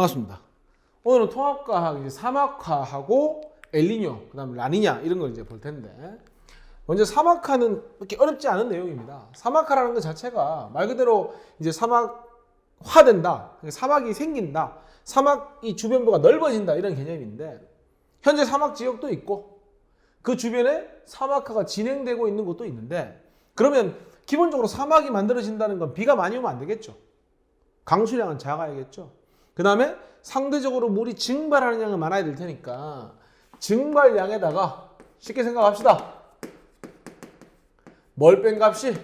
반갑습니다. 오늘은 통합과학 이제 사막화하고 엘니뇨, 그 다음 라니냐 이런 걸 이제 볼 텐데 먼저 사막화는 그렇게 어렵지 않은 내용입니다. 사막화라는 것 자체가 말 그대로 이제 사막화된다, 사막이 생긴다, 사막이 주변부가 넓어진다 이런 개념인데 현재 사막 지역도 있고 그 주변에 사막화가 진행되고 있는 곳도 있는데 그러면 기본적으로 사막이 만들어진다는 건 비가 많이 오면 안 되겠죠. 강수량은 작아야겠죠. 그 다음에 상대적으로 물이 증발하는 양은 많아야 될 테니까 증발량에다가 쉽게 생각합시다. 뭘 뺀 값이?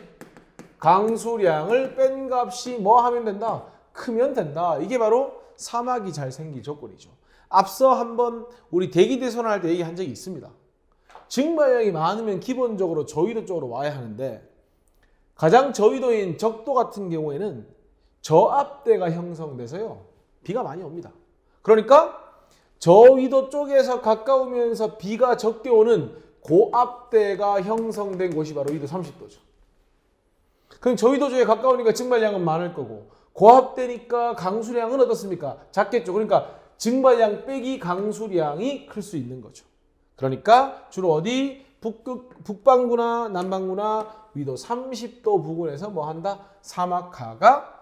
강수량을 뺀 값이 뭐 하면 된다? 크면 된다. 이게 바로 사막이 잘 생길 조건이죠. 앞서 한번 우리 대기 대선을 할 때 얘기한 적이 있습니다. 증발량이 많으면 기본적으로 저위도 쪽으로 와야 하는데 가장 저위도인 적도 같은 경우에는 저압대가 형성돼서요. 비가 많이 옵니다. 그러니까 저 위도 쪽에서 가까우면서 비가 적게 오는 고압대가 형성된 곳이 바로 위도 30도죠. 그럼 저 위도 쪽에 가까우니까 증발량은 많을 거고 고압대니까 강수량은 어떻습니까? 작겠죠. 그러니까 증발량 빼기 강수량이 클 수 있는 거죠. 그러니까 주로 어디 북극, 북반구나 남반구나 위도 30도 부근에서 뭐 한다? 사막화가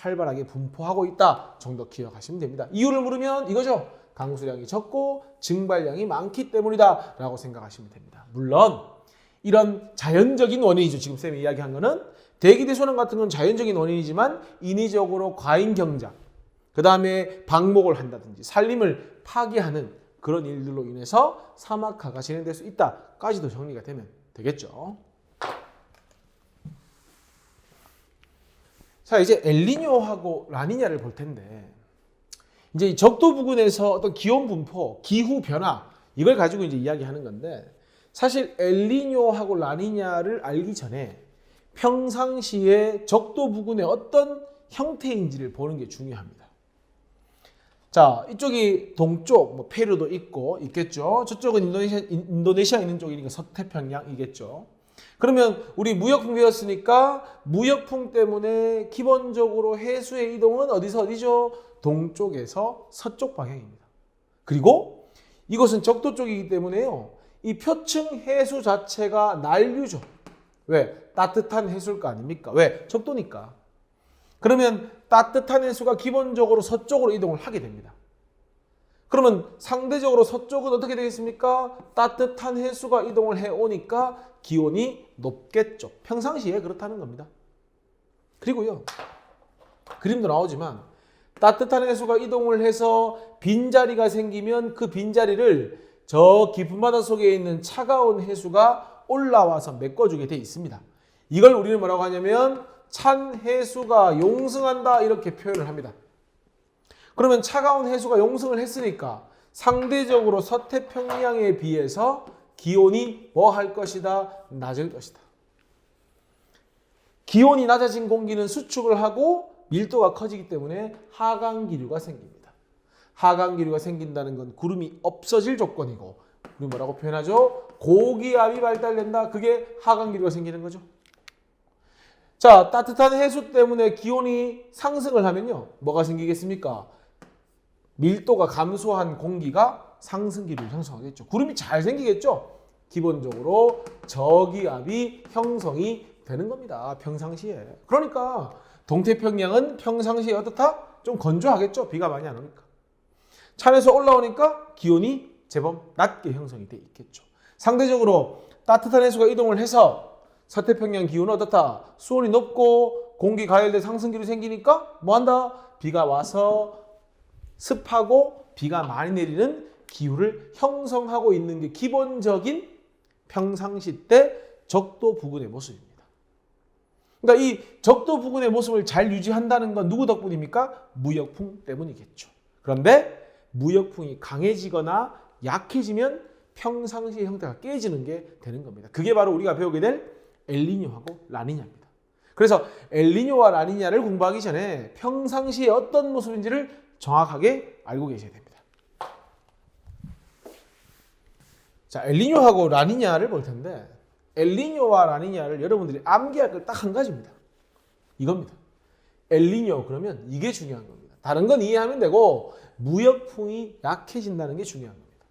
활발하게 분포하고 있다 정도 기억하시면 됩니다. 이유를 물으면 이거죠. 강수량이 적고 증발량이 많기 때문이다 라고 생각하시면 됩니다. 물론 이런 자연적인 원인이죠. 지금 쌤이 이야기한 거는 대기 대소난 같은 건 자연적인 원인이지만 인위적으로 과잉 경작, 그 다음에 방목을 한다든지 산림을 파괴하는 그런 일들로 인해서 사막화가 진행될 수 있다까지도 정리가 되면 되겠죠. 자 이제 엘니뇨하고 라니냐를 볼 텐데 이제 이 적도 부근에서 어떤 기온 분포, 기후 변화 이걸 가지고 이제 이야기하는 건데 사실 엘니뇨하고 라니냐를 알기 전에 평상시에 적도 부근의 어떤 형태인지를 보는 게 중요합니다. 자, 이쪽이 동쪽, 뭐 페루도 있고 있겠죠. 저쪽은 인도네시아, 인도네시아 있는 쪽이니까 서태평양이겠죠. 그러면 우리 무역풍 배웠으니까 무역풍 때문에 기본적으로 해수의 이동은 어디서 어디죠? 동쪽에서 서쪽 방향입니다. 그리고 이것은 적도 쪽이기 때문에요. 이 표층 해수 자체가 난류죠. 왜? 따뜻한 해수가 아닙니까? 왜? 적도니까. 그러면 따뜻한 해수가 기본적으로 서쪽으로 이동을 하게 됩니다. 그러면 상대적으로 서쪽은 어떻게 되겠습니까? 따뜻한 해수가 이동을 해 오니까 기온이 높겠죠. 평상시에 그렇다는 겁니다. 그리고요. 그림도 나오지만 따뜻한 해수가 이동을 해서 빈자리가 생기면 그 빈자리를 저 깊은 바다 속에 있는 차가운 해수가 올라와서 메꿔주게 돼 있습니다. 이걸 우리는 뭐라고 하냐면 찬 해수가 용승한다 이렇게 표현을 합니다. 그러면 차가운 해수가 용승을 했으니까 상대적으로 서태평양에 비해서 기온이 뭐 할 것이다? 낮을 것이다. 기온이 낮아진 공기는 수축을 하고 밀도가 커지기 때문에 하강 기류가 생깁니다. 하강 기류가 생긴다는 건 구름이 없어질 조건이고 우리 뭐라고 표현하죠? 고기압이 발달된다. 그게 하강 기류가 생기는 거죠. 자, 따뜻한 해수 때문에 기온이 상승을 하면요. 뭐가 생기겠습니까? 밀도가 감소한 공기가 상승기를 형성하겠죠. 구름이 잘 생기겠죠. 기본적으로 저기압이 형성이 되는 겁니다. 평상시에. 그러니까 동태평양은 평상시에 어떻다? 좀 건조하겠죠. 비가 많이 안 오니까. 산에서 올라오니까 기온이 제법 낮게 형성이 돼 있겠죠. 상대적으로 따뜻한 해수가 이동을 해서 서태평양 기온은 어떻다? 수온이 높고 공기 가열돼 상승기로 생기니까 뭐 한다? 비가 와서 습하고 비가 많이 내리는 기후를 형성하고 있는 게 기본적인 평상시 때 적도 부근의 모습입니다. 그러니까 이 적도 부근의 모습을 잘 유지한다는 건 누구 덕분입니까? 무역풍 때문이겠죠. 그런데 무역풍이 강해지거나 약해지면 평상시의 형태가 깨지는 게 되는 겁니다. 그게 바로 우리가 배우게 될 엘니뇨하고 라니냐입니다. 그래서 엘니뇨와 라니냐를 공부하기 전에 평상시에 어떤 모습인지를 정확하게 알고 계셔야 됩니다. 자, 엘니뇨하고 라니냐를 볼 텐데 엘니뇨와 라니냐를 여러분들이 암기할 걸 딱 한 가지입니다. 이겁니다. 엘니뇨 그러면 이게 중요한 겁니다. 다른 건 이해하면 되고 무역풍이 약해진다는 게 중요한 겁니다.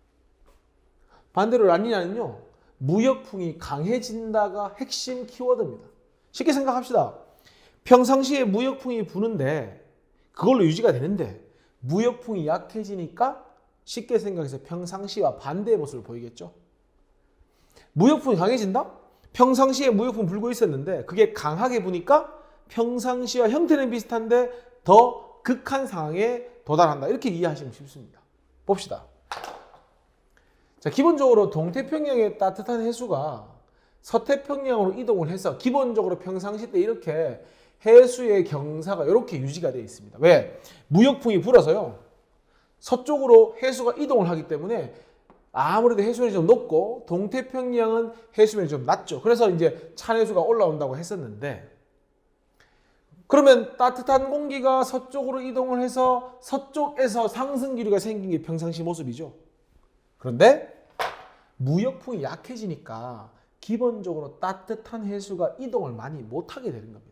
반대로 라니냐는요. 무역풍이 강해진다가 핵심 키워드입니다. 쉽게 생각합시다. 평상시에 무역풍이 부는데 그걸로 유지가 되는데 무역풍이 약해지니까 쉽게 생각해서 평상시와 반대의 모습을 보이겠죠. 무역풍이 강해진다? 평상시에 무역풍 불고 있었는데 그게 강하게 부니까 평상시와 형태는 비슷한데 더 극한 상황에 도달한다. 이렇게 이해하시면 쉽습니다. 봅시다. 자, 기본적으로 동태평양의 따뜻한 해수가 서태평양으로 이동을 해서 기본적으로 평상시 때 이렇게 해수의 경사가 이렇게 유지가 되어 있습니다. 왜? 무역풍이 불어서요. 서쪽으로 해수가 이동을 하기 때문에 아무래도 해수면이 좀 높고 동태평양은 해수면이 좀 낮죠. 그래서 이제 찬해수가 올라온다고 했었는데 그러면 따뜻한 공기가 서쪽으로 이동을 해서 서쪽에서 상승 기류가 생긴 게 평상시 모습이죠. 그런데 무역풍이 약해지니까 기본적으로 따뜻한 해수가 이동을 많이 못하게 되는 겁니다.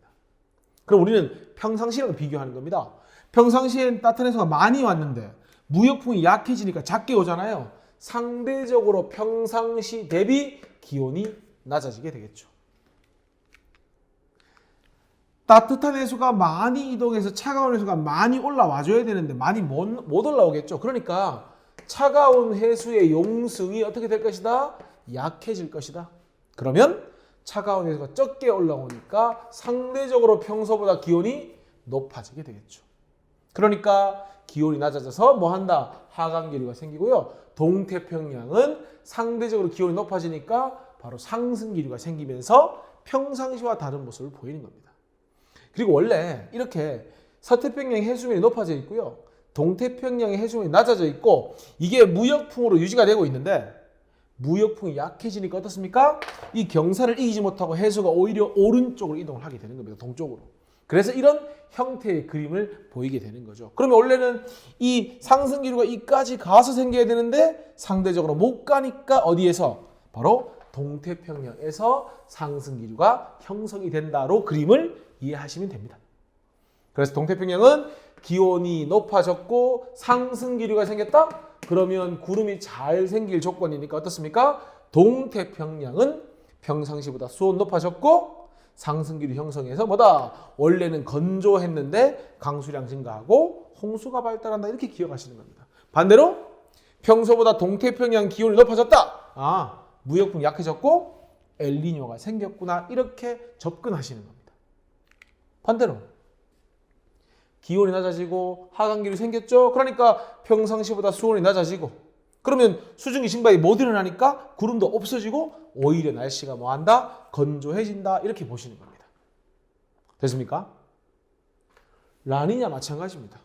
그럼 우리는 평상시랑 비교하는 겁니다. 평상시엔 따뜻한 해수가 많이 왔는데 무역풍이 약해지니까 작게 오잖아요. 상대적으로 평상시 대비 기온이 낮아지게 되겠죠. 따뜻한 해수가 많이 이동해서 차가운 해수가 많이 올라와줘야 되는데 많이 못, 못 올라오겠죠. 그러니까 차가운 해수의 용승이 어떻게 될 것이다? 약해질 것이다. 그러면 차가운 해수가 적게 올라오니까 상대적으로 평소보다 기온이 높아지게 되겠죠. 그러니까 기온이 낮아져서 뭐 한다? 하강기류가 생기고요. 동태평양은 상대적으로 기온이 높아지니까 바로 상승기류가 생기면서 평상시와 다른 모습을 보이는 겁니다. 그리고 원래 이렇게 서태평양 해수면이 높아져 있고요. 동태평양의 해수면이 낮아져 있고 이게 무역풍으로 유지가 되고 있는데 무역풍이 약해지니까 어떻습니까? 이 경사를 이기지 못하고 해수가 오히려 오른쪽으로 이동을 하게 되는 겁니다. 동쪽으로. 그래서 이런 형태의 그림을 보이게 되는 거죠. 그러면 원래는 이 상승 기류가 이까지 가서 생겨야 되는데 상대적으로 못 가니까 어디에서 바로 동태평양에서 상승 기류가 형성이 된다로 그림을 이해하시면 됩니다. 그래서 동태평양은 기온이 높아졌고 상승 기류가 생겼다? 그러면 구름이 잘 생길 조건이니까 어떻습니까? 동태평양은 평상시보다 수온 높아졌고 상승 기류 형성해서 뭐다? 원래는 건조했는데 강수량 증가하고 홍수가 발달한다 이렇게 기억하시는 겁니다. 반대로 평소보다 동태평양 기온이 높아졌다. 아 무역풍 약해졌고 엘니뇨가 생겼구나 이렇게 접근하시는 겁니다. 반대로 기온이 낮아지고 하강기류 생겼죠. 그러니까 평상시보다 수온이 낮아지고 그러면 수증기 증발이 못 일어나니까 구름도 없어지고 오히려 날씨가 뭐한다? 건조해진다 이렇게 보시는 겁니다. 됐습니까? 라니냐 마찬가지입니다.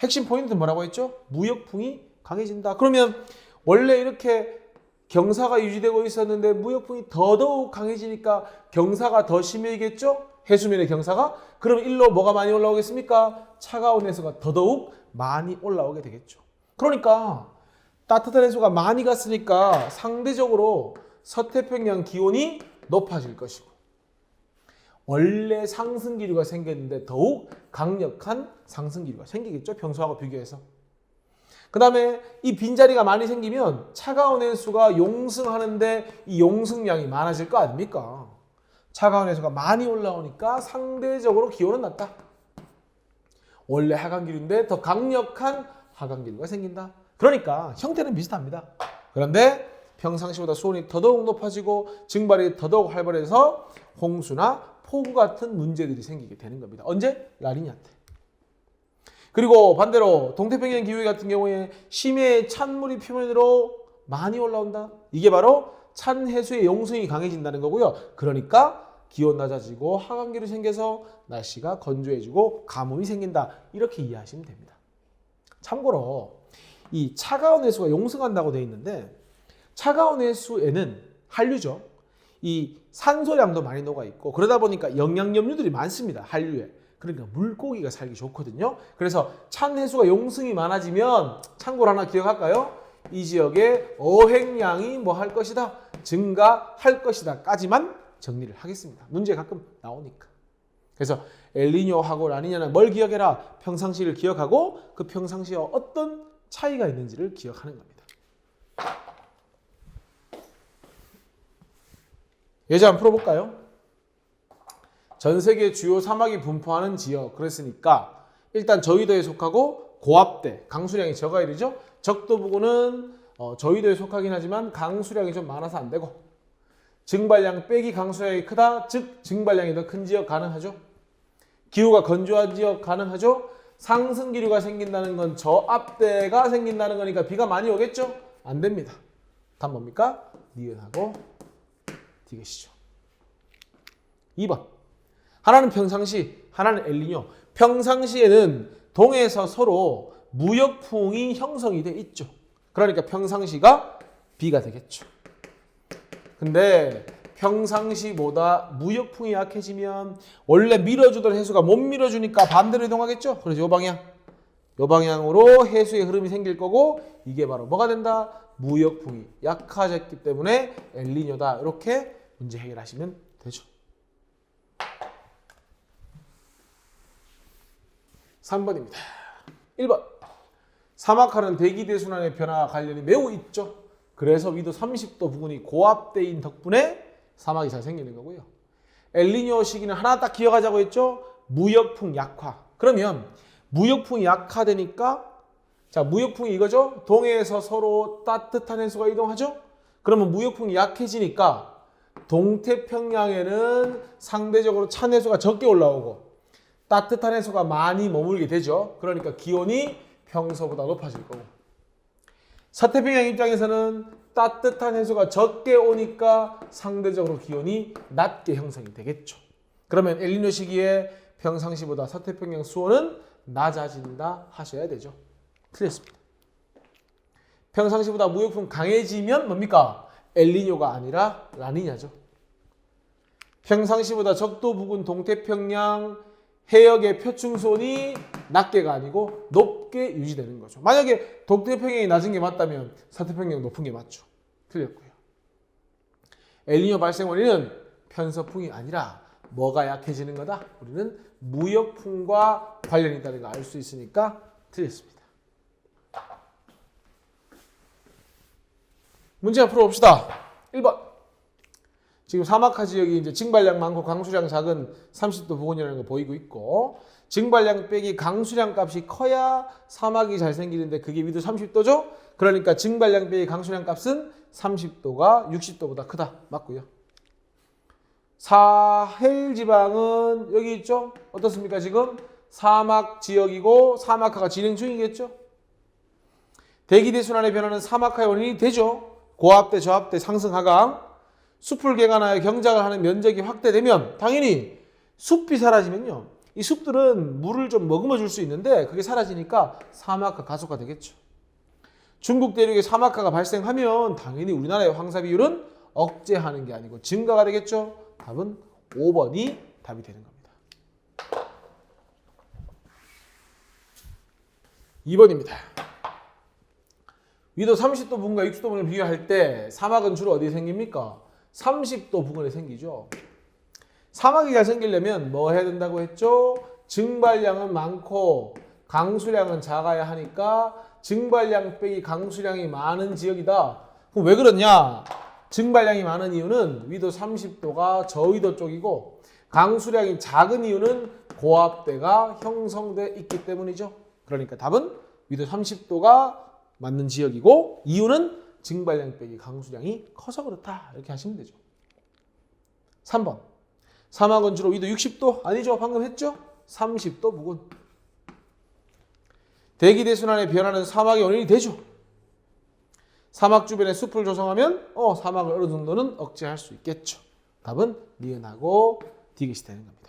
핵심 포인트는 뭐라고 했죠? 무역풍이 강해진다. 그러면 원래 이렇게 경사가 유지되고 있었는데 무역풍이 더더욱 강해지니까 경사가 더 심해지겠죠? 해수면의 경사가? 그럼 일로 뭐가 많이 올라오겠습니까? 차가운 해수가 더더욱 많이 올라오게 되겠죠. 그러니까 따뜻한 해수가 많이 갔으니까 상대적으로 서태평양 기온이 높아질 것이고 원래 상승 기류가 생겼는데 더욱 강력한 상승 기류가 생기겠죠. 평소하고 비교해서. 그 다음에 이 빈자리가 많이 생기면 차가운 해수가 용승하는데 이 용승량이 많아질 거 아닙니까? 차가운 해수가 많이 올라오니까 상대적으로 기온은 낮다. 원래 하강 기류인데 더 강력한 하강 기류가 생긴다. 그러니까 형태는 비슷합니다. 그런데 평상시보다 수온이 더더욱 높아지고 증발이 더더욱 활발해서 홍수나 폭우 같은 문제들이 생기게 되는 겁니다. 언제? 라니냐 때. 그리고 반대로 동태평양 기후 같은 경우에 심해 찬물이 표면으로 많이 올라온다. 이게 바로 찬 해수의 용성이 강해진다는 거고요. 그러니까 기온 낮아지고 하강기류 생겨서 날씨가 건조해지고 가뭄이 생긴다. 이렇게 이해하시면 됩니다. 참고로 이 차가운 해수가 용성한다고 되어 있는데 차가운 해수에는 한류죠. 이 산소량도 많이 녹아 있고 그러다 보니까 영양염류들이 많습니다. 한류에. 그러니까 물고기가 살기 좋거든요. 그래서 찬 해수가 용승이 많아지면 참고로 하나 기억할까요? 이 지역의 어획량이 뭐 할 것이다? 증가할 것이다까지만 정리를 하겠습니다. 문제 가끔 나오니까. 그래서 엘니뇨하고 라니냐는 뭘 기억해라? 평상시를 기억하고 그 평상시와 어떤 차이가 있는지를 기억하는 겁니다. 예제 한번 풀어볼까요? 전 세계 주요 사막이 분포하는 지역 그랬으니까 일단 저위도에 속하고 고압대 강수량이 적어야 되죠. 적도 부근은 어, 저위도에 속하긴 하지만 강수량이 좀 많아서 안 되고 증발량 빼기 강수량이 크다 즉 증발량이 더 큰 지역 가능하죠. 기후가 건조한 지역 가능하죠. 상승 기류가 생긴다는 건 저압대가 생긴다는 거니까 비가 많이 오겠죠? 안 됩니다. 답 뭡니까? 니은하고 디귿이죠. 2번. 하나는 평상시, 하나는 엘니뇨. 평상시에는 동해에서 서로 무역풍이 형성이 돼 있죠. 그러니까 평상시가 비가 되겠죠. 근데 평상시보다 무역풍이 약해지면 원래 밀어주던 해수가 못 밀어주니까 반대로 이동하겠죠. 그래서 요 방향, 요 방향으로 해수의 흐름이 생길 거고 이게 바로 뭐가 된다? 무역풍이 약해졌기 때문에 엘니뇨다. 이렇게 문제 해결하시면 되죠. 3번입니다. 1번. 사막하는 대기 대순환의 변화와 관련이 매우 있죠. 그래서 위도 30도 부근이 고압대인 덕분에 사막이 잘 생기는 거고요. 엘니뇨 시기는 하나 딱 기억하자고 했죠. 무역풍 약화. 그러면 무역풍이 약화되니까 자 무역풍이 이거죠. 동해에서 서로 따뜻한 해수가 이동하죠. 그러면 무역풍이 약해지니까 동태평양에는 상대적으로 찬 해수가 적게 올라오고 따뜻한 해수가 많이 머물게 되죠. 그러니까 기온이 평소보다 높아질 거고. 서태평양 입장에서는 따뜻한 해수가 적게 오니까 상대적으로 기온이 낮게 형성이 되겠죠. 그러면 엘니뇨 시기에 평상시보다 서태평양 수온은 낮아진다 하셔야 되죠. 틀렸습니다. 평상시보다 무역풍 강해지면 뭡니까? 엘니뇨가 아니라 라니냐죠. 평상시보다 적도 부근 동태평양 해역의 표충손이 낮게가 아니고 높게 유지되는 거죠. 만약에 동태평양이 낮은 게 맞다면 서태평양 높은 게 맞죠. 틀렸고요. 엘니뇨 발생 원인은 편서풍이 아니라 뭐가 약해지는 거다? 우리는 무역풍과 관련이 있다는 걸 알 수 있으니까 틀렸습니다. 문제 한번 풀어봅시다. 1번. 지금 사막화 지역이 이제 증발량 많고 강수량 작은 30도 부근이라는 거 보이고 있고 증발량 빼기 강수량 값이 커야 사막이 잘 생기는데 그게 위도 30도죠? 그러니까 증발량 빼기 강수량 값은 30도가 60도보다 크다. 맞고요. 사헬 지방은 여기 있죠? 어떻습니까? 지금 사막 지역이고 사막화가 진행 중이겠죠? 대기 대순환의 변화는 사막화의 원인이 되죠. 고압대, 저압대, 상승, 하강. 숲을 개간하여 경작을 하는 면적이 확대되면 당연히 숲이 사라지면요. 이 숲들은 물을 좀 머금어 줄 수 있는데 그게 사라지니까 사막화 가속화 되겠죠. 중국 대륙에 사막화가 발생하면 당연히 우리나라의 황사 비율은 억제하는 게 아니고 증가가 되겠죠. 답은 5번이 답이 되는 겁니다. 2번입니다. 위도 30도 부근과 60도 부근을 비교할 때 사막은 주로 어디에 생깁니까? 30도 부근에 생기죠. 잘 생기려면 뭐 해야 된다고 했죠? 증발량은 많고 강수량은 작아야 하니까 증발량 빼기 강수량이 많은 지역이다. 그럼 왜 그러냐? 증발량이 많은 이유는 위도 30도가 저위도 쪽이고 강수량이 작은 이유는 고압대가 형성돼 있기 때문이죠. 그러니까 답은 위도 30도가 맞는 지역이고 이유는 증발량 빼기 강수량이 커서 그렇다. 이렇게 하시면 되죠. 3번. 사막은 주로 위도 60도 아니죠? 방금 했죠? 30도 부근. 대기 대순환의 변화는 사막의 원인이 되죠. 사막 주변에 숲을 조성하면 어 사막을 어느 정도는 억제할 수 있겠죠. 답은 니은하고 디귿이 되는 겁니다.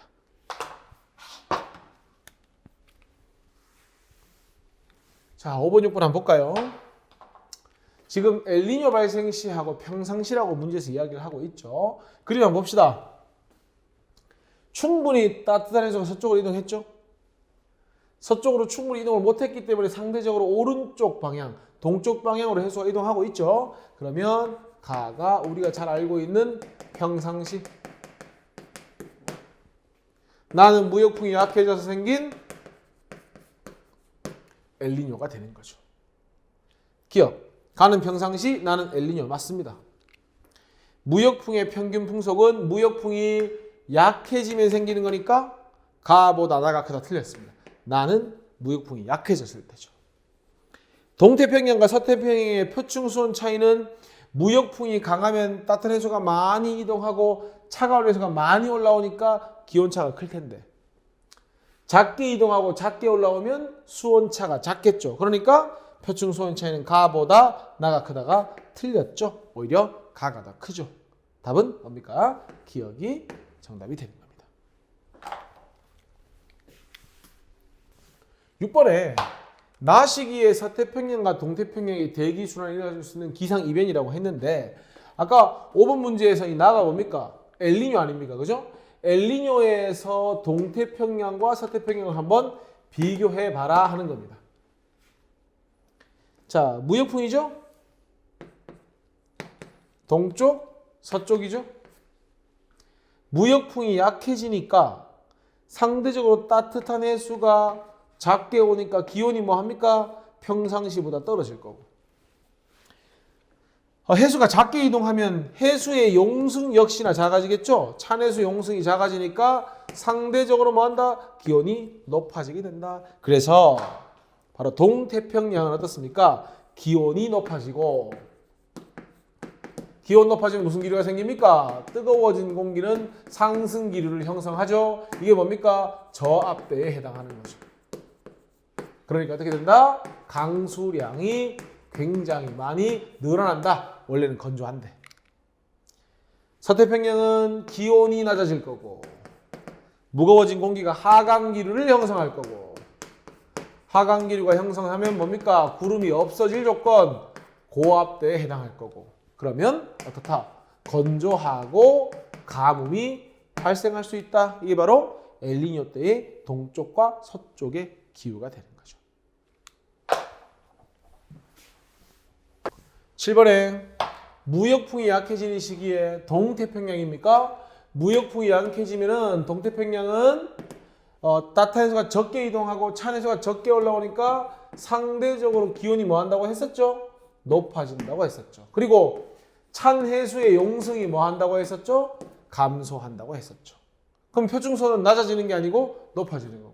자, 5번, 6번 한번 볼까요? 지금 엘니뇨 발생 시하고 평상시라고 문제에서 이야기를 하고 있죠. 그림 한번 봅시다. 충분히 따뜻한 해수가 서쪽으로 이동했죠. 서쪽으로 충분히 이동을 못했기 때문에 상대적으로 오른쪽 방향, 동쪽 방향으로 해수가 이동하고 있죠. 그러면 가가 우리가 잘 알고 있는 평상시. 나는 무역풍이 약해져서 생긴 엘니뇨가 되는 거죠. 기억. 가는 평상시 나는 엘니뇨 맞습니다. 무역풍의 평균 풍속은 무역풍이 약해지면 생기는 거니까 가보다 나가 크다 틀렸습니다. 나는 무역풍이 약해졌을 때죠. 동태평양과 서태평양의 표층 수온 차이는 무역풍이 강하면 따뜻한 해수가 많이 이동하고 차가운 해수가 많이 올라오니까 기온차가 클 텐데 작게 이동하고 작게 올라오면 수온차가 작겠죠. 그러니까 표층 수온 차이는 가보다 나가 크다가 틀렸죠. 오히려 가가 더 크죠. 답은 뭡니까? 기억이 정답이 되는 겁니다. 6번에 나 시기에 서 태평양과 동태평양의 대기 순환이 일어날 수 있는 기상 이변이라고 했는데 아까 5번 문제에서 이 나가 뭡니까? 엘니뇨 아닙니까? 그죠? 엘니뇨에서 동태평양과 서태평양을 한번 비교해 봐라 하는 겁니다. 자, 무역풍이죠? 동쪽, 서쪽이죠? 무역풍이 약해지니까 상대적으로 따뜻한 해수가 작게 오니까 기온이 뭐 합니까? 평상시보다 떨어질 거고. 어, 해수가 작게 이동하면 해수의 용승 역시나 작아지겠죠? 찬해수 용승이 작아지니까 상대적으로 뭐 한다? 기온이 높아지게 된다. 그래서 바로 동태평양은 어떻습니까? 기온이 높아지고 기온 높아지면 무슨 기류가 생깁니까? 뜨거워진 공기는 상승 기류를 형성하죠. 이게 뭡니까? 저압대에 해당하는 거죠. 그러니까 어떻게 된다? 강수량이 굉장히 많이 늘어난다. 원래는 건조한데. 서태평양은 기온이 낮아질 거고 무거워진 공기가 하강 기류를 형성할 거고 하강 기류가 형성하면 뭡니까? 구름이 없어질 조건 고압대에 해당할 거고 그러면 어떻다? 건조하고 가뭄이 발생할 수 있다. 이게 바로 엘니뇨 때의 동쪽과 서쪽의 기후가 되는 거죠. 7번에 무역풍이 약해지는 시기에 동태평양입니까? 무역풍이 약해지면은 동태평양은 어, 따뜻한 해수가 적게 이동하고 찬 해수가 적게 올라오니까 상대적으로 기온이 뭐 한다고 했었죠? 높아진다고 했었죠. 그리고 찬 해수의 용승이 뭐 한다고 했었죠? 감소한다고 했었죠. 그럼 표준수온은 낮아지는 게 아니고 높아지는 거고.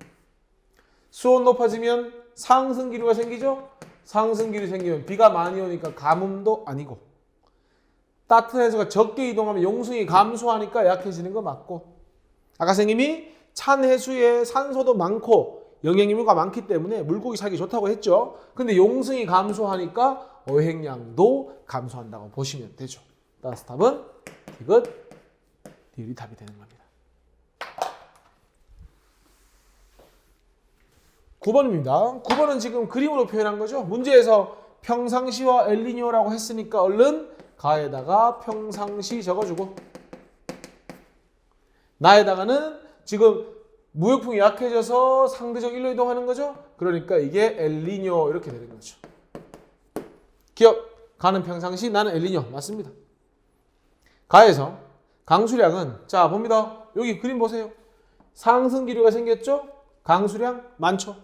수온 높아지면 상승 기류가 생기죠? 상승 기류 생기면 비가 많이 오니까 가뭄도 아니고 따뜻한 해수가 적게 이동하면 용승이 감소하니까 약해지는 거 맞고 아까 선생님이 찬 해수에 산소도 많고 영양유무가 많기 때문에 물고기 살기 좋다고 했죠. 근데 용승이 감소하니까 어획량도 감소한다고 보시면 되죠. 따라서 답은 디귿, 디귿이 답이 되는 겁니다. 9번입니다. 9번은 지금 그림으로 표현한 거죠. 문제에서 평상시와 엘니뇨라고 했으니까 얼른 가에다가 평상시 적어주고 나에다가는 지금 무역풍이 약해져서 상대적 일로 이동하는 거죠. 그러니까 이게 엘니뇨 이렇게 되는 거죠. 기억 가는 평상시 나는 엘니뇨 맞습니다. 가에서 강수량은 자 봅니다. 여기 그림 보세요. 상승 기류가 생겼죠? 강수량 많죠.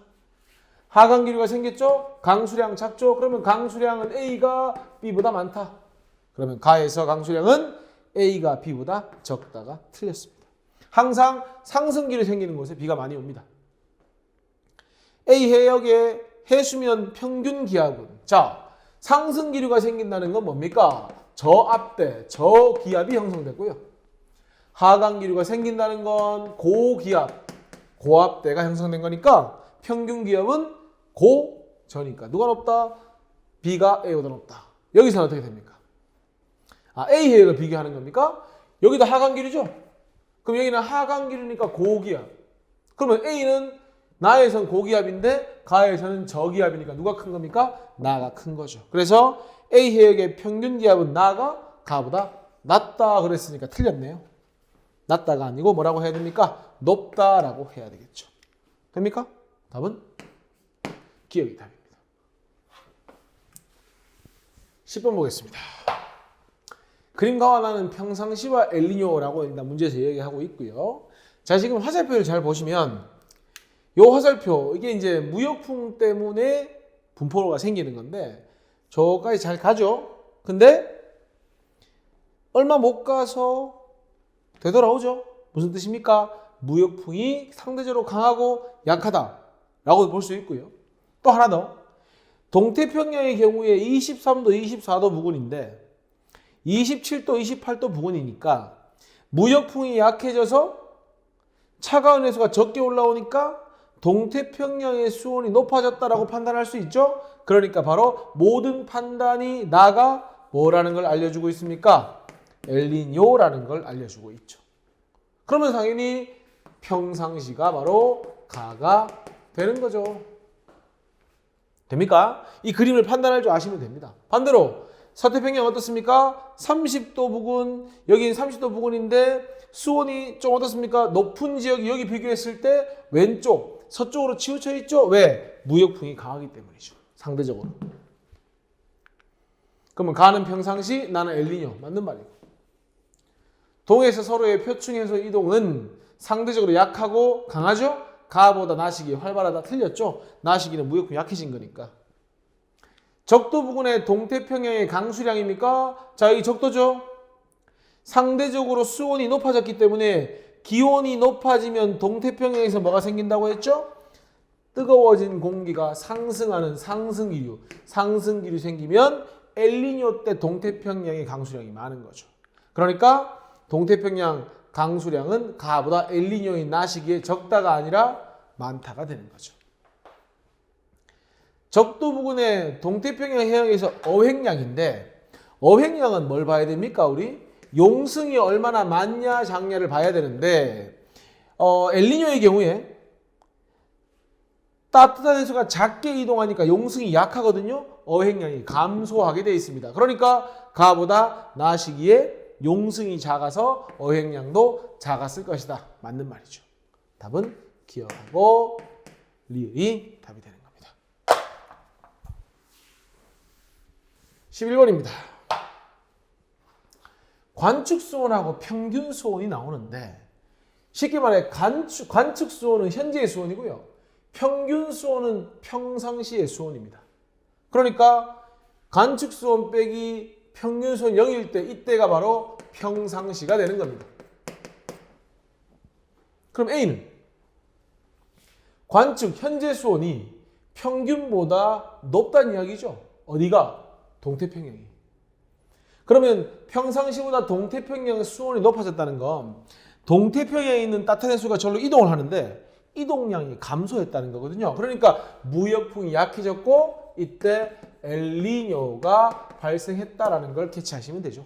하강 기류가 생겼죠? 강수량 작죠? 그러면 강수량은 A가 B보다 많다. 그러면 가에서 강수량은 A가 B보다 적다가 틀렸습니다. 항상 상승 기류 생기는 곳에 비가 많이 옵니다. A 해역의 해수면 평균 기압은 자 상승 기류가 생긴다는 건 뭡니까? 저압대, 저기압이 형성되고요. 하강 기류가 생긴다는 건 고기압, 고압대가 형성된 거니까 평균 기압은 고 저니까 누가 높다? B가 A보다 높다. 여기서는 어떻게 됩니까? 아, A 해역을 비교하는 겁니까? 여기도 하강 기류죠? 그럼 여기는 하강 기류니까 고기압. 그러면 A는 나에선 고기압인데 가에서는 저기압이니까 누가 큰 겁니까? 나가 큰 거죠. 그래서 A 해역의 평균 기압은 나가 가보다 낮다 그랬으니까 틀렸네요. 낮다가 아니고 뭐라고 해야 됩니까? 높다라고 해야 되겠죠. 됩니까? 답은 기억이 답입니다. 10번 보겠습니다. 그림과 나는 평상시와 엘니뇨라고 일단 문제에서 얘기하고 있고요. 자, 지금 화살표를 잘 보시면 요 화살표 이게 이제 무역풍 때문에 분포가 생기는 건데 저까지 잘 가죠. 근데 얼마 못 가서 되돌아오죠. 무슨 뜻입니까? 무역풍이 상대적으로 강하고 약하다라고 볼 수 있고요. 또 하나 더. 동태평양의 경우에 23도, 24도 부근인데 27도, 28도 부근이니까 무역풍이 약해져서 차가운 해수가 적게 올라오니까 동태평양의 수온이 높아졌다라고 판단할 수 있죠. 그러니까 바로 모든 판단이 나가 뭐라는 걸 알려주고 있습니까? 엘니뇨라는 걸 알려주고 있죠. 그러면 당연히 평상시가 바로 가가 되는 거죠. 됩니까? 이 그림을 판단할 줄 아시면 됩니다. 반대로 서태평양 어떻습니까? 30도 부근, 여기는 30도 부근인데 수온이 좀 어떻습니까? 높은 지역이 여기 비교했을 때 왼쪽, 서쪽으로 치우쳐 있죠? 왜? 무역풍이 강하기 때문이죠. 상대적으로. 그러면 가는 평상시, 나는 엘리뇨. 맞는 말이고. 동에서 서로의 표층에서 이동은 상대적으로 약하고 강하죠? 가보다 나시기 활발하다 틀렸죠? 나시기는 무역풍이 약해진 거니까. 적도 부근의 동태평양의 강수량입니까? 자, 여기 적도죠? 상대적으로 수온이 높아졌기 때문에 기온이 높아지면 동태평양에서 뭐가 생긴다고 했죠? 뜨거워진 공기가 상승하는 상승기류, 상승기류 생기면 엘니뇨 때 동태평양의 강수량이 많은 거죠. 그러니까 동태평양 강수량은 가보다 엘니뇨인 나시기에 적다가 아니라 많다가 되는 거죠. 적도 부근의 동태평양 해역에서 어획량인데 어획량은 뭘 봐야 됩니까 우리? 용승이 얼마나 많냐 작냐를 봐야 되는데 어, 엘니뇨의 경우에 따뜻한 해수가 작게 이동하니까 용승이 약하거든요. 어획량이 감소하게 되어 있습니다. 그러니까 가보다 나 시기에 용승이 작아서 어획량도 작았을 것이다. 맞는 말이죠. 답은 기억하고 리을이 답이 되는 겁니다. 11번입니다. 관측 수온하고 평균 수온이 나오는데 쉽게 말해 관측, 관측 수온은 현재의 수온이고요. 평균 수온은 평상시의 수온입니다. 그러니까 관측 수온 빼기 평균 수온 0일 때 이때가 바로 평상시가 되는 겁니다. 그럼 A는 관측 현재 수온이 평균보다 높다는 이야기죠. 어디가? 동태평양이. 그러면 평상시보다 동태평양 수온이 높아졌다는 건 동태평양에 있는 따뜻한 해수가 절로 이동을 하는데 이동량이 감소했다는 거거든요. 그러니까 무역풍이 약해졌고 이때 엘니뇨가 발생했다라는 걸 캐치하시면 되죠.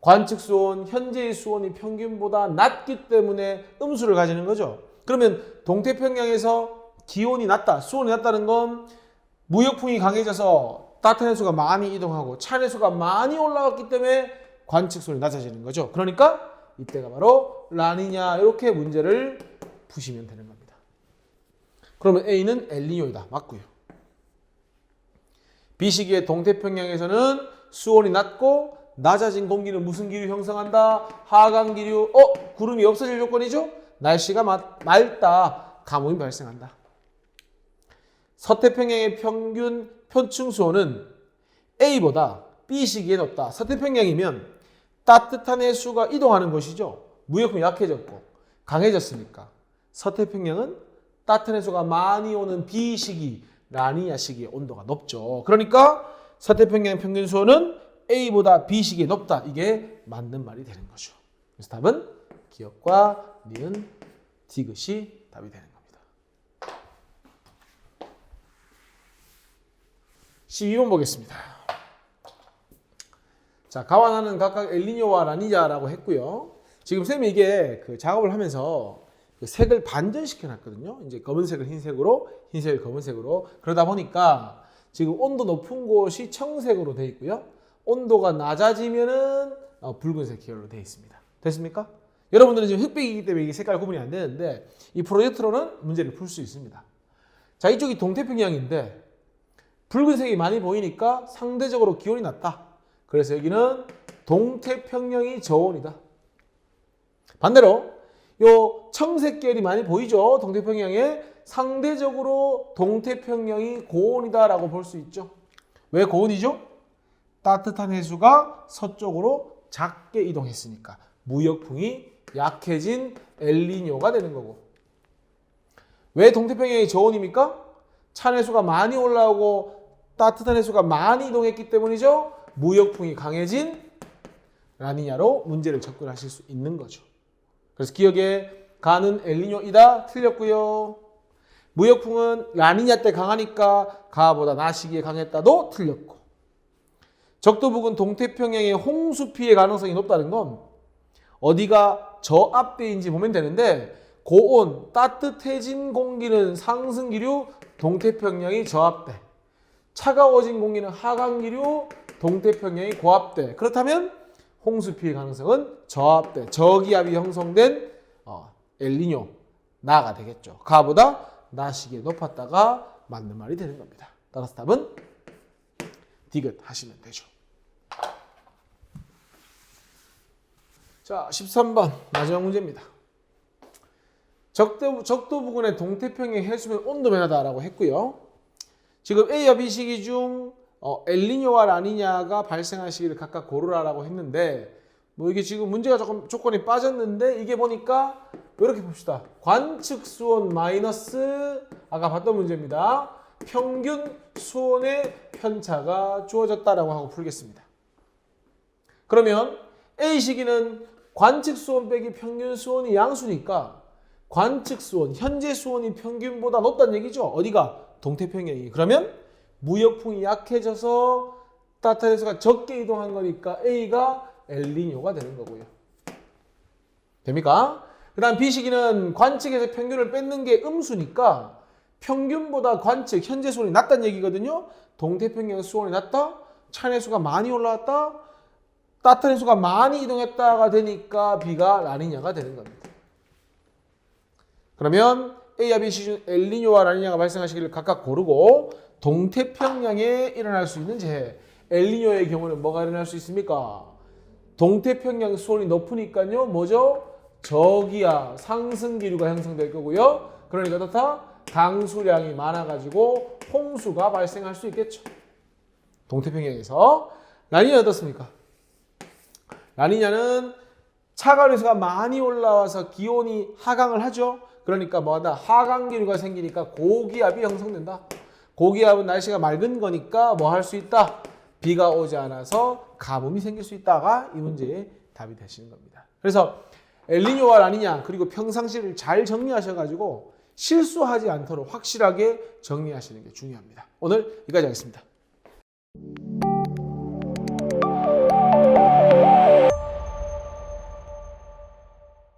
관측 수온, 현재의 수온이 평균보다 낮기 때문에 음수를 가지는 거죠. 그러면 동태평양에서 기온이 낮다, 수온이 낮다는 건 무역풍이 강해져서 따뜻한 해수가 많이 이동하고 찬 해수가 많이 올라왔기 때문에 관측 수온이 낮아지는 거죠. 그러니까 이때가 바로 라니냐 이렇게 문제를 푸시면 되는 겁니다. 그러면 A는 엘니뇨이다. 맞고요. B 시기의 동태평양에서는 수온이 낮고 낮아진 공기는 무슨 기류 형성한다? 하강 기류. 어? 구름이 없어질 조건이죠? 날씨가 마, 맑다. 가뭄이 발생한다. 서태평양의 평균 표층 수온은 A보다 B 시기에 높다. 서태평양이면 따뜻한 해수가 이동하는 곳이죠. 무역풍이 약해졌고 강해졌으니까. 서태평양은 따뜻한 해수가 많이 오는 B 시기, 라니냐 시기의 온도가 높죠. 그러니까 서태평양 평균 수온은 A보다 B 시기에 높다. 이게 맞는 말이 되는 거죠. 그래서 답은 기억과 니은, 디귿이 답이 되는 겁니다. 12번 보겠습니다. 자, 가와나는 각각 엘니뇨와 라니냐라고 했고요. 지금 쌤이 이게 그 작업을 하면서 그 색을 반전시켜 놨거든요. 이제 검은색을 흰색으로, 흰색을 검은색으로. 그러다 보니까 지금 온도 높은 곳이 청색으로 되어 있고요. 온도가 낮아지면은 어, 붉은색 계열로 되어 있습니다. 됐습니까? 여러분들은 지금 흑백이기 때문에 이게 색깔 구분이 안 되는데 이 프로젝트로는 문제를 풀 수 있습니다. 자, 이쪽이 동태평양인데 붉은색이 많이 보이니까 상대적으로 기온이 낮다. 그래서 여기는 동태평양이 저온이다. 반대로 요 청색 계열이 많이 보이죠? 동태평양에 상대적으로 동태평양이 고온이다라고 볼 수 있죠. 왜 고온이죠? 따뜻한 해수가 서쪽으로 작게 이동했으니까 무역풍이 약해진 엘니뇨가 되는 거고. 왜 동태평양이 저온입니까? 찬 해수가 많이 올라오고 따뜻한 해수가 많이 이동했기 때문이죠. 무역풍이 강해진 라니냐로 문제를 접근하실 수 있는 거죠. 그래서 기억에 가는 엘니뇨이다 틀렸고요. 무역풍은 라니냐 때 강하니까 가보다 나 시기에 강했다도 틀렸고. 적도 부근 동태평양의 홍수 피해 가능성이 높다는 건 어디가 저압대인지 보면 되는데 고온 따뜻해진 공기는 상승 기류 동태평양이 저압대 차가워진 공기는 하강 기류 동태평양이 고압대 그렇다면 홍수 피해 가능성은 저압대 저기압이 형성된 어, 엘니뇨 나가 되겠죠 가보다 나시기에 높았다가 맞는 말이 되는 겁니다 따라서 답은 디귿 하시면 되죠 자, 13번 마지막 문제입니다. 적도, 적도 부근의 동태평양 해수면 온도 변화다라고 했고요. 지금 A와 B 시기 중 어, 엘니뇨와 라니냐가 발생할 시기를 각각 고르라라고 했는데 뭐 이게 지금 문제가 조금 조건이 빠졌는데 이게 보니까 이렇게 봅시다. 관측 수온 마이너스 아까 봤던 문제입니다. 평균 수온의 편차가 주어졌다라고 하고 풀겠습니다. 그러면 A 시기는 관측 수온 빼기 평균 수온이 양수니까 관측 수온, 현재 수온이 평균보다 높다는 얘기죠. 어디가? 동태평양이. 그러면 무역풍이 약해져서 따뜻한 해수가 적게 이동한 거니까 A가 엘니뇨가 되는 거고요. 됩니까? 그 다음 B 시기는 관측에서 평균을 뺏는 게 음수니까 평균보다 관측, 현재 수온이 낮다는 얘기거든요. 동태평양 수온이 낮다? 찬해 수가 많이 올라왔다? 따뜻한 해수가 많이 이동했다가 되니까 B가 라니냐가 되는 겁니다. 그러면 A와 B 시즌 엘니뇨와 라니냐가 발생할 시기를 각각 고르고 동태평양에 일어날 수 있는 재해 엘니뇨의 경우는 뭐가 일어날 수 있습니까? 동태평양 수온이 높으니까요 뭐죠? 저기야 상승 기류가 형성될 거고요 그러니까 어떻다? 강수량이 많아가지고 홍수가 발생할 수 있겠죠 동태평양에서 라니냐 어떻습니까? 라니냐는 차가운에서가 많이 올라와서 기온이 하강을 하죠. 그러니까 뭐다 하강 기류가 생기니까 고기압이 형성된다. 고기압은 날씨가 맑은 거니까 뭐 할 수 있다. 비가 오지 않아서 가뭄이 생길 수 있다가 이 문제의 답이 되시는 겁니다. 그래서 엘니뇨와 라니냐 그리고 평상시를 잘 정리하셔가지고 실수하지 않도록 확실하게 정리하시는 게 중요합니다. 오늘 여기까지 하겠습니다.